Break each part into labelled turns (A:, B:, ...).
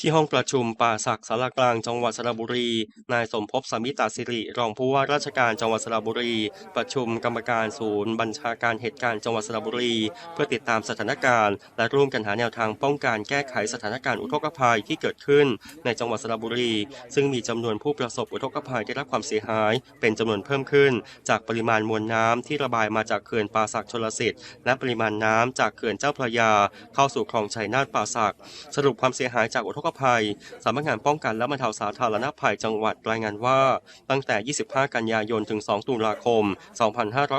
A: ที่ห้องประชุมป่าศักดิ์สารกลางจังหวัดสระบุรี นายสมภพสมิตาสิริ รองผู้ว่าราชการจังหวัดสระบุรี ประชุมกรรมการศูนย์ บัญชาการเหตุการณ์จังหวัดสระบุรี เพื่อติดตามสถานการณ์ และร่วมกันหาแนวทางป้องกันแก้ไขสถานการณ์อุทกภัยที่เกิดขึ้น ในจังหวัดสระบุรี ซึ่งมีจำนวนผู้ประสบอุทกภัยได้รับความเสียหาย เป็นจำนวนเพิ่มขึ้น จากปริมาณมวลน้ำที่ระบายมาจากเขื่อนป่าศักดิ์ชลสิทธิ์และปริมาณน้ำจากเขื่อนเจ้าพระยา เข้าสู่คลองชัยนาทป่าศักดิ์สรุปความเสียหายจากอุทกภัยสำนักงานป้องกันและบรรเทาสาธารณภัยจังหวัดรายงานว่า ตั้งแต่ 25 กันยายน ถึง 2 ตุลาคม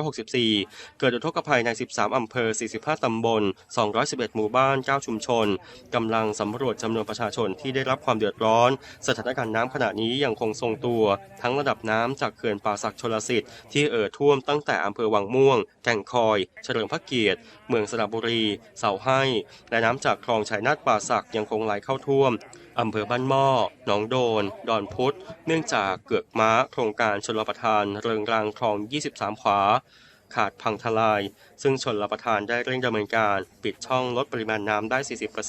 A: 2564 เกิดอุทกภัยใน 13 อำเภอ 45 ตำบล 211 หมู่บ้าน 9 ชุมชน กำลังสำรวจจำนวนประชาชนที่ได้รับความเดือดร้อน สถานการณ์น้ำขณะนี้ยังคงทรงตัว ทั้งระดับน้ำจากเขื่อนป่าศักดิ์ชลสิทธิ์ที่เอ่อท่วมตั้งแต่อำเภอวังม่วง แก่งคอย เฉลิมพระเกียรติ เมืองสระบุรี เสาให้ และน้ำจากคลองชัยนาทป่าศักดิ์ยังคงไหลเข้าท่วมอำเภอบ้านหม้อ หนองโดน ดอนพุธ เนื่องจากเกือกม้า โครงการชนลประทานเริงรางคลอง 23 ขวา ขาดพังทลาย ซึ่งชนรับประทานได้เร่งดำเนินการ ปิดช่องลดปริมาณน้ำได้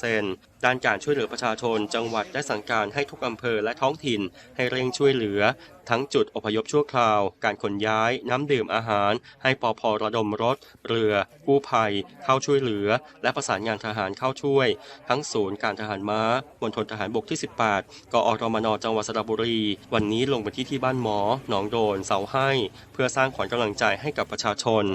A: 40%ด้านการช่วยเหลือประชาชน จังหวัดได้สั่งการให้ทุกอำเภอและท้องถิ่นให้เร่งช่วยเหลือทั้งจุดอพยพชั่วคราว การขนย้าย น้ำดื่มอาหาร ให้ปอพระดมรถ เรือ กู้ภัย เข้าช่วยเหลือ และประสานงานทหารเข้าช่วย ทั้งศูนย์การทหารม้ามณฑลทหารบกที่ 18 กอรมนจังหวัดสระบุรี วันนี้ลงไปที่ที่บ้านหมอ หนองโดน เสาให้ เพื่อสร้างขวัญกำลังใจให้กับประชาชน